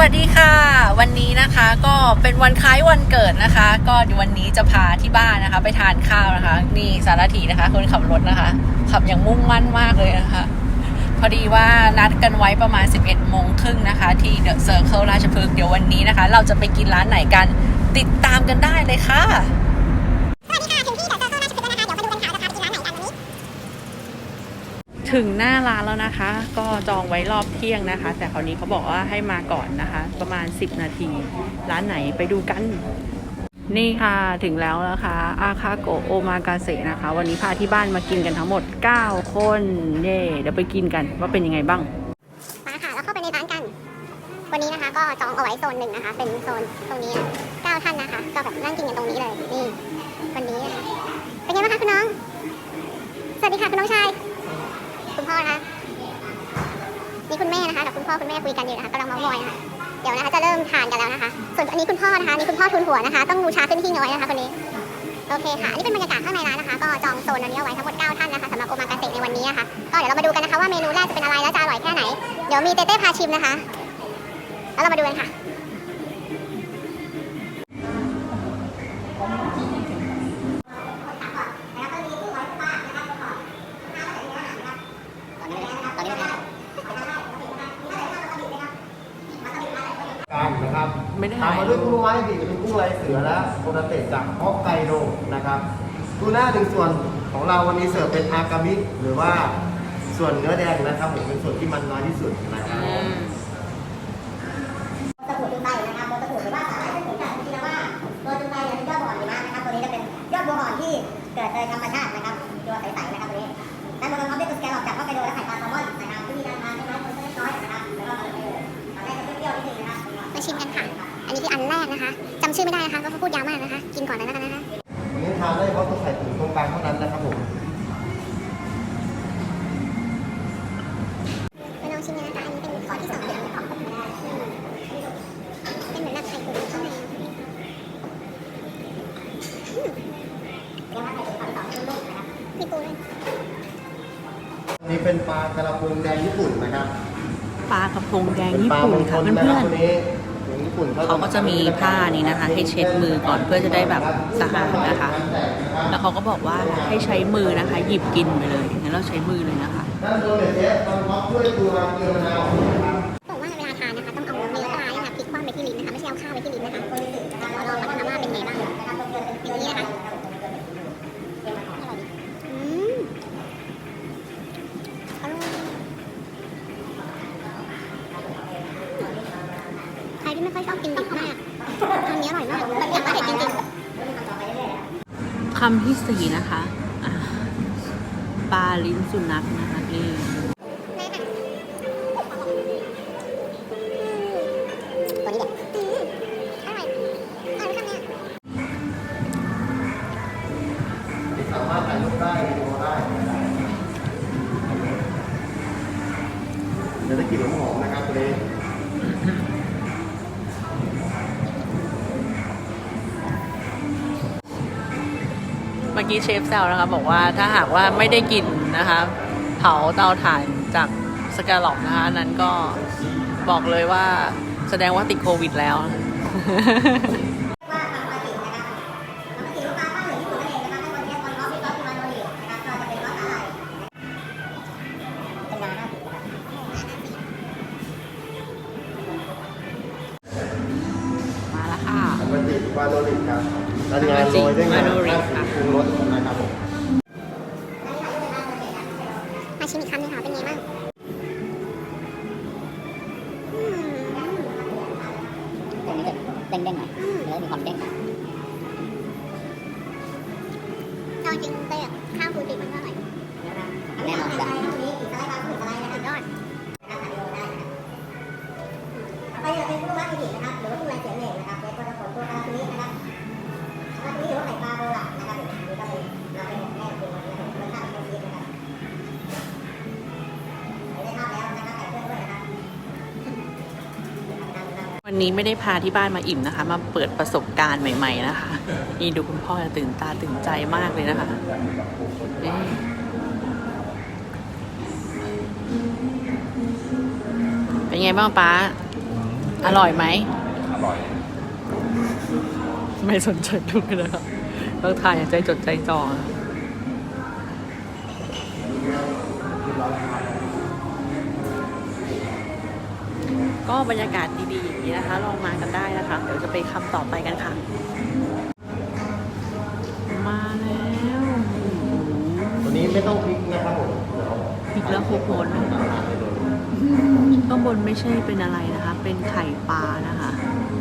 วัสดีค่ะ วันนี้นะคะก็เป็นวันคล้ายวันเกิดนะคะ ก็วันนี้จะพาที่บ้านนะคะ ไปทานข้าวนะคะนี่สารถีนะคะคนขับรถนะคะ ขับอย่างมุ่งมั่นมากเลยนะคะ พอดีว่านัดกันไว้ประมาณ 11โมงครึ่งนะคะ ที่เดอะเซอร์เคิลราชพฤกษ์เดี๋ยววันนี้นะคะ เราจะไปกินร้านไหนกันติดตามกันได้เลยค่ะ ถึงหน้าร้านแล้วนะคะ ก็จองไว้รอบเที่ยงนะคะ แต่คราวนี้เขาบอกว่าให้มาก่อนนะคะ ประมาณ 10 นาที ร้านไหนไปดูกัน นี่ค่ะถึงแล้วนะคะ อาคาโกโอมากาเสะนะคะ วันนี้พาที่บ้านมากินกันทั้งหมด 9 คนเย่เดี๋ยวไปกินกันว่าเป็นยังไงบ้างมาค่ะเราเข้าไปในร้านกัน วันนี้นะคะ ก็จองเอาไว้โซนหนึ่งนะคะ เป็นโซนตรงนี้นะเก้าท่านนะคะ ก็แบบนั่งกินกันตรงนี้เลยนี่วันนี้นะคะเป็นไงบ้างคะคุณน้องสวัสดีค่ะคุณน้องชาย คุณพ่อนะคะนี่คุณแม่นะคะกับคุณพ่ อคุณแม่คุยกันอยู่นะคะกำลังเมามอยนะคะเดี๋ยวนะคะจะเริ่มทานกันแล้วนะคะ ส่วนอันนี้คุณพ่อนะคะนี่คุณพ่อทุนหัวนะคะ ต้องบูชาขึ้นที่น้อยนะคะคนนี้โอเคค่ะนี่เป็นบรรยากาศข้างในร้านนะคะ ก็จองโซนอันนี้เอาไว้ทั้งหมด 9 ท่านนะคะสำหรับโอมากาเสะในวันนี้นะคะก็เดี๋ยวเรามาดูกันนะคะว่าเมนูแรกจะเป็นอะไรและจะอร่อยแค่ไหน เดี๋ยวมีเต้เต้พาชิมนะคะ แล้วเรามาดูกันค่ะ ไม่ได้ตามมาด้วยกุ้งไม้ดีจะเป็นกุ้งลายเสือและโคนาเตะจากฮอกไกโดนะครับทูน่าหนึ่งส่วนของเราวันนี้เสิร์ฟเป็นอากามิหรือว่าส่วนเนื้อแดงนะครับผมเป็นส่วนที่มันน้อยที่สุดนะครับอืมตะกรุดตึงใบนะครับตัวตะกรุดหรือว่าสาหร่ายซึ่งผมจะจริงๆแล้วว่าตัวตึงใบเนี่ยเป็นยอดบัวอ่อนหิมะนะครับตัวนี้จะเป็นยอดบัวอ่อนที่เกิดโดยธรรมชาตินะครับตัวใสๆนะครับตัวนี้ด้านบนเขาเป็นตัวสแกนหลอกจากฮอกไกโดและไข่ปลาแซลมอนนะครับวิธีการทานใช่ไหมคนเล็กน้อยนะครับแล้วก็ตอนแรกจะเปรี้ยวๆนิดนึงนะครับมาชิมกันค่ะอันนี้ คืออันแรกนะคะจำชื่อไม่ได้นะคะเพราะเขาพูดยาวมากนะคะ กินก่อนเลยแล้วกันนะคะวันนี้ทานได้เพราะตัวไข่ตุ๋นตรงกลางเท่านั้นนะครับผมไปลองชิมกันนะคะอันนี้เป็นขอที่สองเลยของผมนะอืมเป็นเหมือนแบบไข่ตุ๋นข้างในอืมเรียกว่าไข่ตุ๋นฝั่งสองนุ่มๆนะครับมีปูด้วยอันนี้เป็นปลากระพงแดงญี่ปุ่นนะครับปลากระพงแดงเป็นญี่ปลาปุ่มนงคค่ะลเพื่นะครับอนตัวนี้ของญี่ปุ่นๆ เขาก็จะมีผ้านี้นะคะ ให้เช็ดมือก่อนเพื่อจะได้แบบสะอาดนะคะ แล้วเขาก็บอกว่าให้ใช้มือนะคะ หยิบกินไปเลยงั้นเราใช้มือเลยนะคะด้านบนเนี่ยเจ๊ตอนท็อปด้วยตัวเกลือมะนาวนะครับบอกว่าเวลาทานนะคะต้องเอาเนื้อปลาเนี่ยค่ะพลิกคว่ำไปที่ลิ้นนะคะไม่ใช่เอาข้าวไปที่ลิ้นนะคะคนที่ตื่นนะคะลองมานะคะว่าเป็นไงบ้างนะคะอย่างนี้นะคะอร่อยดีอืมอร่อยใครที่ ไม่ค่อยชอบกินดิบมากทานนี้อร่อยมากแต่ว่าเด็ดจริงๆคำที่สี่นะคะปลาลิ้นสุนัขนะคะนี่ตัวนี้เดี๋ยวจะกินหอมๆนะครับตัวนี้ เมื่อกี้เชฟแซวนะคะบอกว่าถ้าหากว่าไม่ได้กินนะคะ เผาเตาถ่านจากสกาลอปนะคะอันนั้นก็บอกเลยว่าแสดงว่าติดโควิดแล้วว่าทางปาจินะครับปกติลูกค้าภาคเหนือญี่ปุ่นนั่นเองนะครับในวันนี้คนเขาเป็นซอสมาโนรินะครับก็จะเป็นซอสอะไรเป็นนาหน้าสีนะครับมาแล้วค่ะปกติวาโดริครับ ด้านงานโรยด้วยงานวาโดริข้าวค่ะปรุงรสนะครับผมมาชิมอีกคำหนึงค่ะเป็นไงบ้างอืมตรงนี้จะเด้งๆหน่อยเนื้อมีความเด้งเอาจริงเต้ข้าวฟูจิมันก็อร่อยแน่นอนจ้ะสุดยอดไปจะเป็นผู้ว่าอิดินะครับหรื นี้ไม่ได้พาที่บ้านมาอิ่มนะคะ มาเปิดประสบการณ์ใหม่ ๆ นะคะนี่ดูคุณพ่อจะตื่นตาตื่นใจมากเลยนะคะเป็นไงบ้างป้า อร่อยไหมอร่อย ไม่สนใจลูกเลยครับต้องทานอย่างใจจดใจจ่อ ก็บรรยากาศดีๆอย่างนี้นะคะ ลองมากันได้นะคะ เดี๋ยวจะไปคำต่อไปกันค่ะ มาแล้วตัวนี้ไม่ต้องพลิกนะครับผมเดี๋ยวพริกแล้วโคโคนข้างบนไม่ใช่เป็นอะไรนะคะ เป็นไข่ปลานะคะ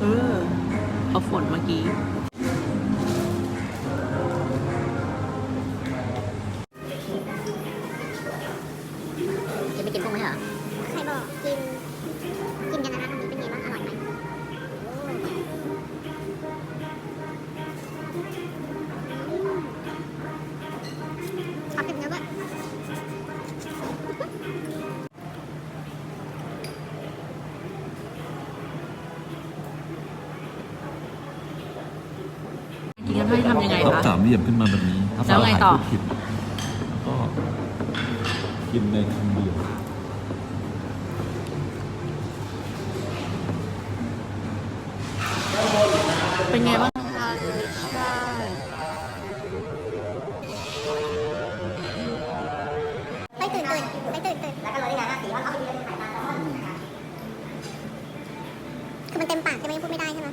เออเอาฝนเมื่อกี้กิ ให้ทำยังไงรอบคะ สามเหลี่ยมขึ้นมาแบบนี้ถ้าแล้วไงฟ้าต่อถ่ายรูปผิดแล้วก็กินในคำเดียวเป็นไงบ้างคะไม่ตื่นตื่นไม่ตื่นตื่นแล้วก็โรยด้วยงาหน้าสีว่าเขาเป็นไข่ปลาแซลมอนนะครับคือมันเต็มปากใช่ไหมพูดไม่ได้ใช่ไหม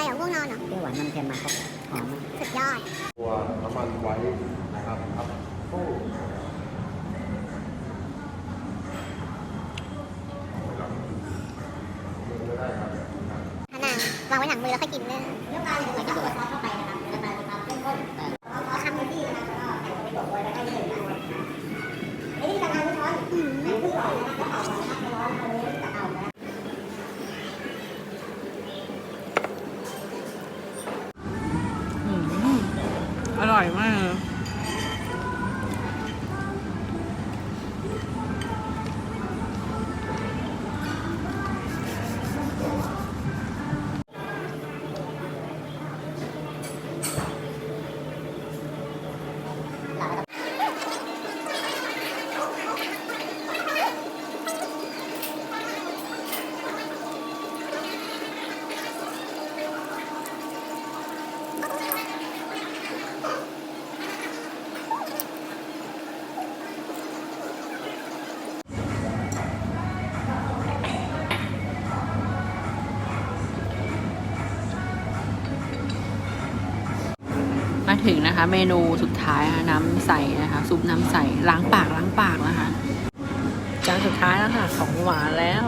เป็นไรเหรอง่วงนอนเหรอเปรี้ยวหวานมันเค็มมาครบหอมสุดยอดตัวน้ำมันไว้นะครับครับโอ้พนางวางไว้หลังมือแล้วค่อยกินเนื้อเนื้อปลาเนี่ย ถึงนะคะ เมนูสุดท้ายน้ำใสนะคะ ซุปน้ำใสล้างปากล้างปากนะคะ จานสุดท้ายแล้วค่ะของหวานแล้ว